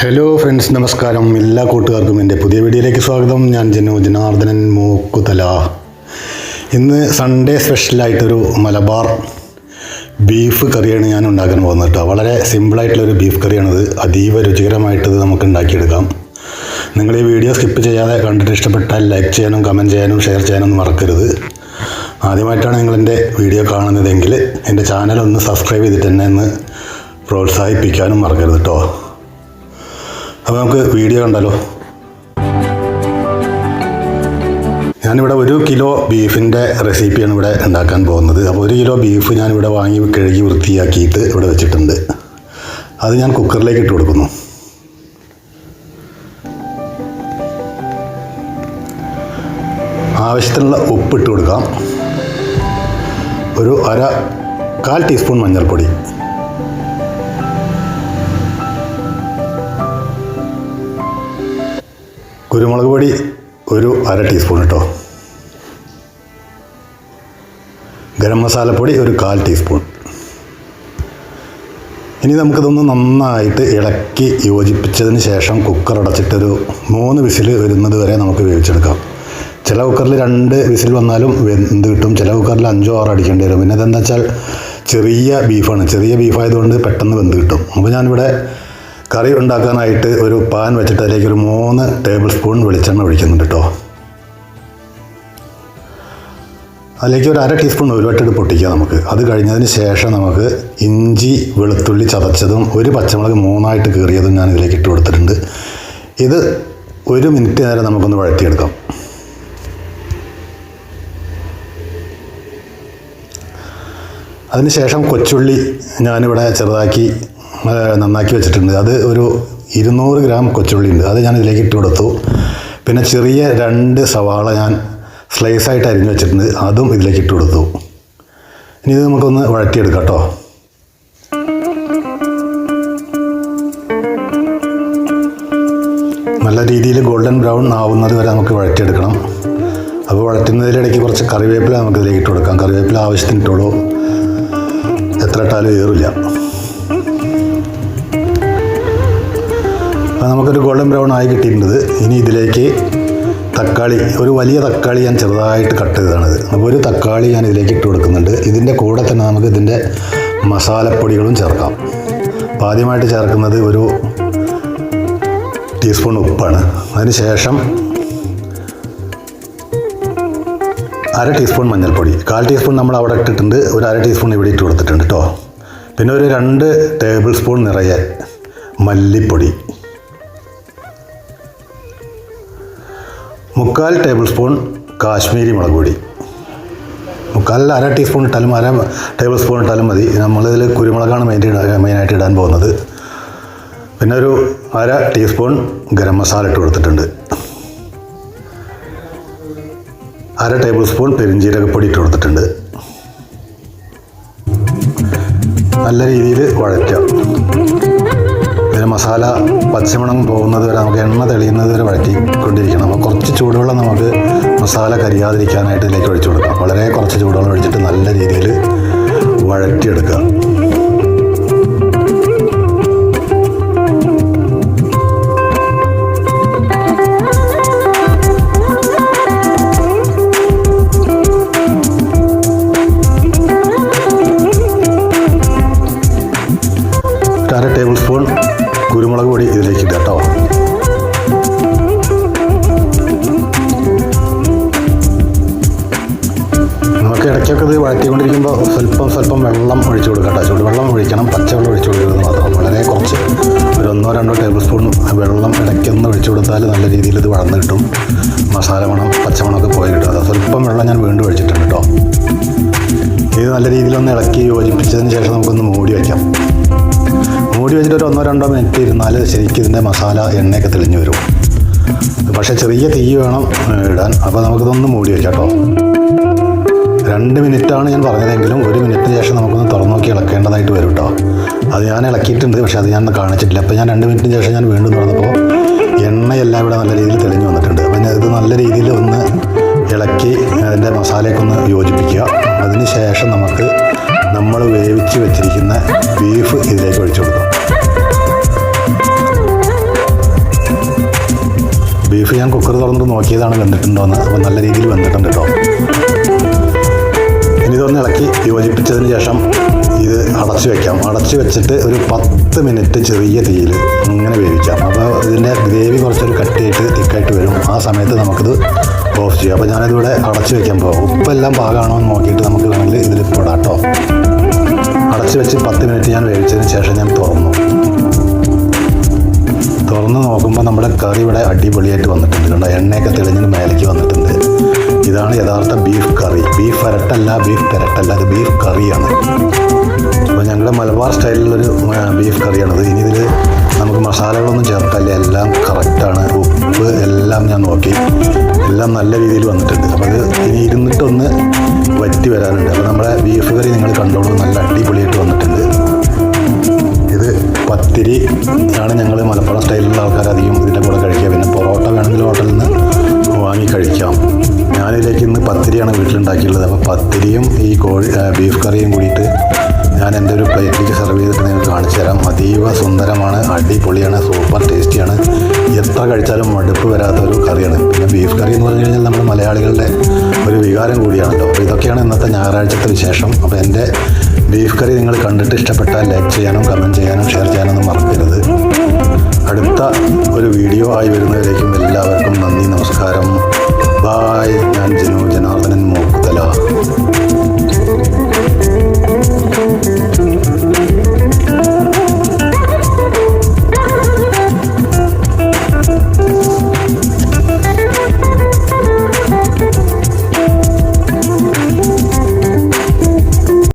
Hello friends നമസ്കാരം. എല്ലാ കൂട്ടുകാർക്കും എന്റെ പുതിയ വീഡിയോയിലേക്ക് സ്വാഗതം. ഞാൻ ജനു ജനാർദ്ദനൻ മൂക്കുതല. ഇന്ന് സൺഡേ സ്പെഷ്യലായിട്ടൊരു മലബാർ ബീഫ് കറിയാണ് ഞാൻ ഉണ്ടാക്കാൻ പോകുന്നത് കേട്ടോ വളരെ സിമ്പിളായിട്ടുള്ളൊരു ബീഫ് കറിയാണിത്. അതീവ രുചികരമായിട്ട് ഇത് നമുക്ക് ഉണ്ടാക്കിയെടുക്കാം. നിങ്ങൾ ഈ വീഡിയോ സ്കിപ്പ് ചെയ്യാതെ കണ്ടിട്ട് ഇഷ്ടപ്പെട്ടാൽ ലൈക്ക് ചെയ്യാനും കമന്റ് ചെയ്യാനും ഷെയർ ചെയ്യാനും മറക്കരുത്. ആദ്യമായിട്ടാണ് നിങ്ങൾ എന്റെ വീഡിയോ കാണുന്നതെങ്കിൽ എന്റെ ചാനൽ ഒന്ന് സബ്സ്ക്രൈബ് ചെയ്തിട്ട് തന്നെ ഒന്ന് പ്രോത്സാഹിപ്പിക്കാനും മറക്കരുത് കേട്ടോ അപ്പോൾ നമുക്ക് വീഡിയോ കണ്ടാലോ? ഞാനിവിടെ ഒരു കിലോ ബീഫിന്റെ റെസിപ്പിയാണ് ഇവിടെ ഉണ്ടാക്കാൻ പോകുന്നത്. അപ്പോൾ ഒരു കിലോ ബീഫ് ഞാനിവിടെ വാങ്ങി കഴുകി വൃത്തിയാക്കിയിട്ട് ഇവിടെ വെച്ചിട്ടുണ്ട്. അത് ഞാൻ കുക്കറിലേക്ക് ഇട്ട് കൊടുക്കുന്നു. ആവശ്യത്തിനുള്ള ഉപ്പ് ഇട്ട് കൊടുക്കാം. ഒരു അര കാൽ ടീസ്പൂൺ മഞ്ഞൾപ്പൊടി. കുരുമുളക് പൊടി ഒരു അര ടീസ്പൂൺ കേട്ടോ ഗരം മസാലപ്പൊടി ഒരു കാൽ ടീസ്പൂൺ ഇനി നമുക്കിതൊന്ന് നന്നായിട്ട് ഇളക്കി യോജിപ്പിച്ചതിന് ശേഷം കുക്കർ അടച്ചിട്ടൊരു മൂന്ന് വിസിൽ വരുന്നത് വരെ നമുക്ക് വേവിച്ചെടുക്കാം. ചില കുക്കറിൽ രണ്ട് വിസിൽ വന്നാലും വെന്ത് കിട്ടും. ചില കുക്കറിൽ അഞ്ചോ ആറോ അടിക്കേണ്ടി വരും. പിന്നെ ഇതെന്താ വെച്ചാൽ ചെറിയ ബീഫാണ് ചെറിയ ബീഫായതുകൊണ്ട് പെട്ടെന്ന് വെന്ത് കിട്ടും. അപ്പോൾ ഞാനിവിടെ കറി ഉണ്ടാക്കാനായിട്ട് ഒരു പാൻ വെച്ചിട്ട് അതിലേക്ക് ഒരു മൂന്ന് ടേബിൾ സ്പൂൺ വെളിച്ചെണ്ണ ഒഴിക്കുന്നുണ്ട് കേട്ടോ. അതിലേക്ക് ഒരു അര ടീസ്പൂൺ ഉരുവട്ടിട്ട് പൊട്ടിക്കുക നമുക്ക്. അത് കഴിഞ്ഞതിന് ശേഷം നമുക്ക് ഇഞ്ചി വെളുത്തുള്ളി ചതച്ചതും ഒരു പച്ചമുളക് മൂന്നായിട്ട് കീറിയതും ഞാൻ ഇതിലേക്ക് ഇട്ട് കൊടുത്തിട്ടുണ്ട്. ഇത് ഒരു മിനിറ്റ് നേരം നമുക്കൊന്ന് വഴറ്റിയെടുക്കാം. അതിനുശേഷം കൊച്ചുള്ളി ഞാനിവിടെ ചെറുതാക്കി നന്നാക്കി വെച്ചിട്ടുണ്ട്. അത് ഒരു ഇരുന്നൂറ് ഗ്രാം കൊച്ചുള്ളി ഉണ്ട് അത് ഞാൻ ഇതിലേക്ക് ഇട്ട് കൊടുത്തു. പിന്നെ ചെറിയ രണ്ട് സവാള ഞാൻ സ്ലൈസ് ആയിട്ട് അരിഞ്ഞു വെച്ചിട്ടുണ്ട്. അതും ഇതിലേക്ക് ഇട്ട് കൊടുത്തു. ഇനി ഇത് നമുക്കൊന്ന് വഴറ്റിയെടുക്കാം കേട്ടോ. നല്ല രീതിയിൽ ഗോൾഡൻ ബ്രൗൺ ആവുന്നത് വരെ നമുക്ക് വഴറ്റിയെടുക്കണം. അപ്പോൾ വഴറ്റുന്നതിലിടയ്ക്ക് കുറച്ച് കറിവേപ്പില നമുക്ക് ഇതിലേക്ക് ഇട്ട് കൊടുക്കാം. കറിവേപ്പില ആവശ്യത്തിന് ഇട്ടോളൂ. എത്ര ഇട്ടാലും ഏറില്ല നമുക്കൊരു ഗോൾഡൻ ബ്രൗൺ ആയി കിട്ടിയിട്ടുണ്ട്. ഇനി ഇതിലേക്ക് തക്കാളി ഒരു വലിയ തക്കാളി ഞാൻ ചെറുതായിട്ട് കട്ട് ചെയ്തതാണിത്. അപ്പോൾ ഒരു തക്കാളി ഞാൻ ഇതിലേക്ക് ഇട്ട് കൊടുക്കുന്നുണ്ട്. ഇതിന്റെ കൂടെ തന്നെ നമുക്ക് ഇതിന്റെ മസാലപ്പൊടികളും ചേർക്കാം. അപ്പോൾ ആദ്യമായിട്ട് ചേർക്കുന്നത് ഒരു ടീസ്പൂൺ ഉപ്പാണ്. അതിനുശേഷം അര ടീസ്പൂൺ മഞ്ഞൾപ്പൊടി. കാൽ ടീസ്പൂൺ നമ്മൾ അവിടെ ഇട്ടിട്ടുണ്ട്. ഒരു അര ടീസ്പൂൺ ഇവിടെ ഇട്ട് കൊടുത്തിട്ടുണ്ട് കേട്ടോ പിന്നെ ഒരു രണ്ട് ടേബിൾ സ്പൂൺ നിറയെ മല്ലിപ്പൊടി. മുക്കാൽ ടേബിൾ സ്പൂൺ കാശ്മീരി മുളക് പൊടി. മുക്കാലിൽ അര ടീസ്പൂൺ ഇട്ടാലും അര ടേബിൾ സ്പൂൺ ഇട്ടാലും മതി. നമ്മളിതിൽ കുരുമുളകാണ് മെയിൻ മെയിനായിട്ട് ഇടാൻ പോകുന്നത്. പിന്നെ ഒരു അര ടീസ്പൂൺ ഗരം മസാല ഇട്ട് കൊടുത്തിട്ടുണ്ട്. അര ടേബിൾ സ്പൂൺ പെരിഞ്ജീരകപ്പൊടി ഇട്ട് കൊടുത്തിട്ടുണ്ട്. നല്ല രീതിയിൽ വഴറ്റാം. മസാല പച്ചമണം പോകുന്നത് വരെ നമുക്ക് എണ്ണ തെളിയുന്നത് വരെ വഴറ്റിക്കൊണ്ടിരിക്കണം. അപ്പോൾ കുറച്ച് ചൂടുവെള്ളം നമുക്ക് മസാല കരിയാതിരിക്കാനായിട്ട് ഇതിലേക്ക് ഒഴിച്ചു കൊടുക്കാം. വളരെ കുറച്ച് ചൂടുവെള്ളം ഒഴിച്ചിട്ട് നല്ല രീതിയിൽ വഴറ്റിയെടുക്കുക. വഴറ്റിക്കൊണ്ടിരിക്കുമ്പോൾ സ്വല്പം സ്വല്പം വെള്ളം ഒഴിച്ചു കൊടുക്കട്ടെ കേട്ടോ. ചൂടുവെള്ളം ഒഴിക്കണം പച്ചവെള്ളം ഒഴിച്ചു കൊടുക്കുന്നത് മാത്രം. വളരെ കുറച്ച്. ഒരു ഒന്നോ രണ്ടോ ടേബിൾ സ്പൂൺ വെള്ളം ഇടയ്ക്കൊന്ന് ഒഴിച്ചു കൊടുത്താൽ നല്ല രീതിയിൽ ഇത് വളർന്ന് കിട്ടും. മസാല മണം പച്ചമണമൊക്കെ പോയി കിട്ടും. അത് സ്വല്പം വെള്ളം ഞാൻ വീണ്ടും ഒഴിച്ചിട്ടുണ്ട് കേട്ടോ. ഇത് നല്ല രീതിയിലൊന്ന് ഇളക്കി യോജിപ്പിച്ചതിന് ശേഷം നമുക്കൊന്ന് മൂടി വയ്ക്കാം. മൂടി വെച്ചിട്ട് ഒരു ഒന്നോ രണ്ടോ മിനിറ്റ് ഇരുന്നാൽ ശരിക്കും ഇതിന്റെ മസാല എണ്ണയൊക്കെ തെളിഞ്ഞു വരും. പക്ഷേ ചെറിയ തീ വേണം ഇടാൻ. അപ്പോൾ നമുക്കിതൊന്ന് മൂടി വയ്ക്കാം കേട്ടോ. രണ്ട് മിനിറ്റാണ് ഞാൻ പറഞ്ഞതെങ്കിലും ഒരു മിനിറ്റിന് ശേഷം നമുക്കൊന്ന് തുറന്നു നോക്കി ഇളക്കേണ്ടതായിട്ട് വരും കേട്ടോ അത് ഞാൻ ഇളക്കിയിട്ടുണ്ട് പക്ഷേ അത് ഞാൻ കാണിച്ചിട്ടില്ല. അപ്പോൾ ഞാൻ രണ്ട് മിനിറ്റിന് ശേഷം ഞാൻ വീണ്ടും തുറന്നപ്പോൾ എണ്ണയെല്ലാം ഇവിടെ നല്ല രീതിയിൽ തെളിഞ്ഞു വന്നിട്ടുണ്ട്. അപ്പോൾ ഞാൻ ഇത് നല്ല രീതിയിൽ ഒന്ന് ഇളക്കി അതിന്റെ മസാലയൊക്കെ ഒന്ന് യോജിപ്പിക്കുക. അതിന് ശേഷം നമുക്ക് നമ്മൾ വേവിച്ച് വെച്ചിരിക്കുന്ന ബീഫ് ഇതിലേക്ക് ഒഴിച്ചു കൊടുക്കാം. ബീഫ് ഞാൻ കുക്കർ തുറന്നിട്ട് നോക്കിയതാണ് വന്നിട്ടുണ്ടോ എന്ന് അപ്പോൾ നല്ല രീതിയിൽ വെന്തിട്ടുണ്ട് കേട്ടോ ഇതൊന്ന് ഇളക്കി യോജിപ്പിച്ചതിന് ശേഷം ഇത് അടച്ചു വെക്കാം. അടച്ചു വെച്ചിട്ട് ഒരു പത്ത് മിനിറ്റ് ചെറിയ തീയിൽ ഇങ്ങനെ വേവിക്കാം. അപ്പോൾ ഇതിന്റെ ഗ്രേവി കുറച്ചൊരു കട്ടിയായിട്ട് തിക്കായിട്ട് വരും. ആ സമയത്ത് നമുക്കിത് ഓഫ് ചെയ്യാം. അപ്പോൾ ഞാനിതിവിടെ അടച്ചു വെക്കാൻ പോകും ഉപ്പെല്ലാം പാകമാണോ എന്ന് നോക്കിയിട്ട് നമുക്ക് വേണമെങ്കിൽ ഇതിൽ പെടാം കേട്ടോ അടച്ചു വെച്ച് പത്ത് മിനിറ്റ് ഞാൻ വേവിച്ചതിന് ശേഷം ഞാൻ തുറന്നു. തുറന്ന് നോക്കുമ്പോൾ നമ്മുടെ കറി ഇവിടെ അടിപൊളിയായിട്ട് വന്നിട്ടുണ്ട്. കണ്ടോ? എണ്ണയൊക്കെ തെളിഞ്ഞിട്ട് മേലേക്ക് വന്നിട്ടുണ്ട്. ഇതാണ് യഥാർത്ഥ ബീഫ് കറി ബീഫ് അരട്ടല്ല ബീഫ് പെരട്ടല്ല അത് ബീഫ് കറിയാണ് അപ്പോൾ ഞങ്ങളുടെ മലബാർ സ്റ്റൈലിലൊരു ആ, ബീഫ് കറിയാണത് ഇനി ഇതിൽ നമുക്ക് മസാലകളൊന്നും ചേർക്കല്ല. എല്ലാം കറക്റ്റാണ് ഉപ്പ് എല്ലാം ഞാൻ നോക്കി. എല്ലാം നല്ല രീതിയിൽ വന്നിട്ടുണ്ട്. അപ്പോൾ അത് ഇനി ഇരുന്നിട്ടൊന്ന് വറ്റി വരാനുണ്ട്. അപ്പോൾ നമ്മുടെ ബീഫ് കറി നിങ്ങൾ കണ്ടോളൂ. നല്ല അടിപൊളിയായിട്ട് വന്നിട്ടുണ്ട്. ഇത് പത്തിരി ആണ് ഞങ്ങൾ മലപ്പുറം സ്റ്റൈലിലുള്ള ആൾക്കാർ അധികം ഇതിന്റെ കൂടെ കഴിക്കുക പത്തിരിയാണ് വീട്ടിലുണ്ടാക്കിയുള്ളത്. അപ്പോൾ പത്തിരിയും ഈ കോഴി ബീഫ് കറിയും കൂടിയിട്ട് ഞാൻ എന്റെ ഒരു പ്ലേറ്റിലേക്ക് സെർവ് ചെയ്തിട്ട് നിങ്ങൾക്ക് കാണിച്ചു തരാം. അതീവ സുന്ദരമാണ് അടിപൊളിയാണ് സൂപ്പർ ടേസ്റ്റിയാണ് എത്ര കഴിച്ചാലും മടുപ്പ് വരാത്ത ഒരു കറിയാണ്. പിന്നെ ബീഫ് കറി എന്ന് പറഞ്ഞു കഴിഞ്ഞാൽ നമ്മുടെ മലയാളികളുടെ ഒരു വികാരം കൂടിയാണല്ലോ. അപ്പോൾ ഇതൊക്കെയാണ് ഇന്നത്തെ ഞായറാഴ്ചത്തെ വിശേഷം. അപ്പോൾ എന്റെ ബീഫ് കറി നിങ്ങൾ കണ്ടിട്ട് ഇഷ്ടപ്പെട്ടാൽ ലൈക്ക് ചെയ്യാനും കമന്റ് ചെയ്യാനും ഷെയർ ചെയ്യാനൊന്നും